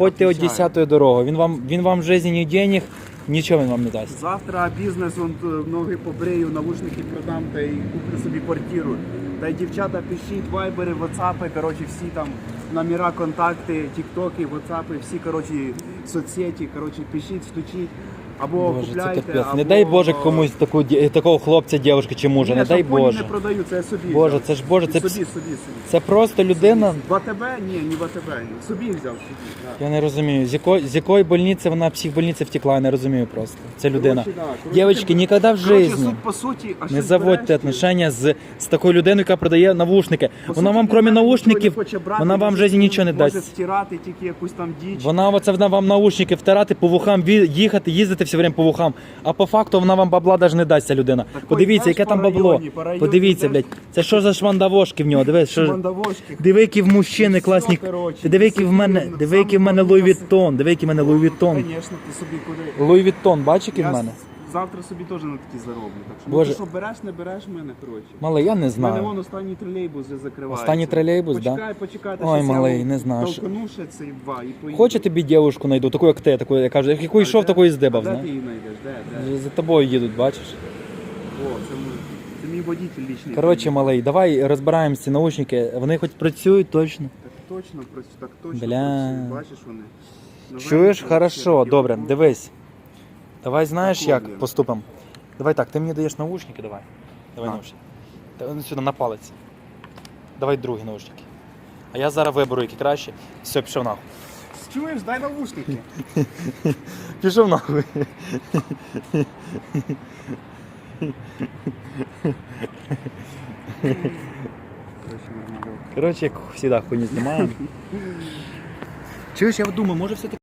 Виходьте о Отвечаю. 10 дорогу. Він вам, він вам в житті ні денег, нічого він вам не дасть. Завтра бізнес, он, е, ноги побрию, навушники продам та й куплю собі квартиру. Та й дівчата пишіть, вайбери, ватсапи, коротше, всі там номера, контакти, тіктоки, ватсапи, всі коротше, соцсеті, коротше, пишіть, стучіть. Або Боже, це купляйте, капець. або... Не дай Боже комусь таку, ді- такого хлопця, дівчинки чи мужа, Ні, не дай шампуні Боже. не продаю, це я собі Боже, взяв. це ж Боже, це собі, пс- собі, собі. Це просто людина. В АТБ? Ні, не в АТБ. ні. Собі взяв собі. Да. Я не розумію, з якої, з якої больниці вона психбольниці втекла, я не розумію просто. Це людина. Коротше, да. Коротше, Дівчатки, ти- ніколи в Коротше, житті суть по суті, а не щось заводьте береш, отношення з, з такою людиною, яка продає навушники. По Вона суті, вам, він крім нічого наушників, не хоче брати, вона вам в житті нічого не Може дасть. стирати тільки якусь там діч. Вона оце вона вам наушники втирати по вухам, ві- їхати, їздити все время по вухам. А по факту вона вам бабла навіть не дасть ця людина. Так, Подивіться, знаєш, яке там по бабло. районі, по районі Подивіться, йдеш. блядь. Це що за шмандавошки в нього? Дивись, що диви, які в мужчини класні. коротше, Ти диви, які в мене, серйозно, диви, які в мене саме Луї. Віттон, диви, які в мене Луї Віттон. Звісно, ти собі куди. Луї Віттон, бачиш, який в Я мене? Завтра собі теж на такі зароблю. Так що Боже. ну, ти що береш, не береш мене, коротше. Малий, я не У мене знаю. вон останній тролейбус вже закривається. Останній тролейбус, да? Почекай, почекай, та Ой, щас я малий, не знаю, що- толкану ще цей два і поїду. Хоче тобі дівушку знайду, таку як ти, таку, я кажу, яку А йшов, де- таку і а Де ти знаєш. її знайдеш? Де, де? За тобою їдуть, бачиш? О, це мій, це мій водитель лічний. Коротше, малий, давай розбираємося ці наушники. Вони хоч працюють точно. Так точно, працю- так точно Бля. працює. Бачиш вони? Новенькі Чуєш, вообще, хорошо, такі добре, от, ну, дивись. Давай знаєш, як поступимо? Давай так, ти мені даєш наушники, давай. Давай Так. наушники. Та вони сюди на палець. Давай другі наушники. А я зараз виберу, які краще. Все, пішов нахуй. Чуєш, дай навушники. Пішов нахуй. Коротше, як завжди хуйню знімаємо. Чуєш, я думаю, може все-таки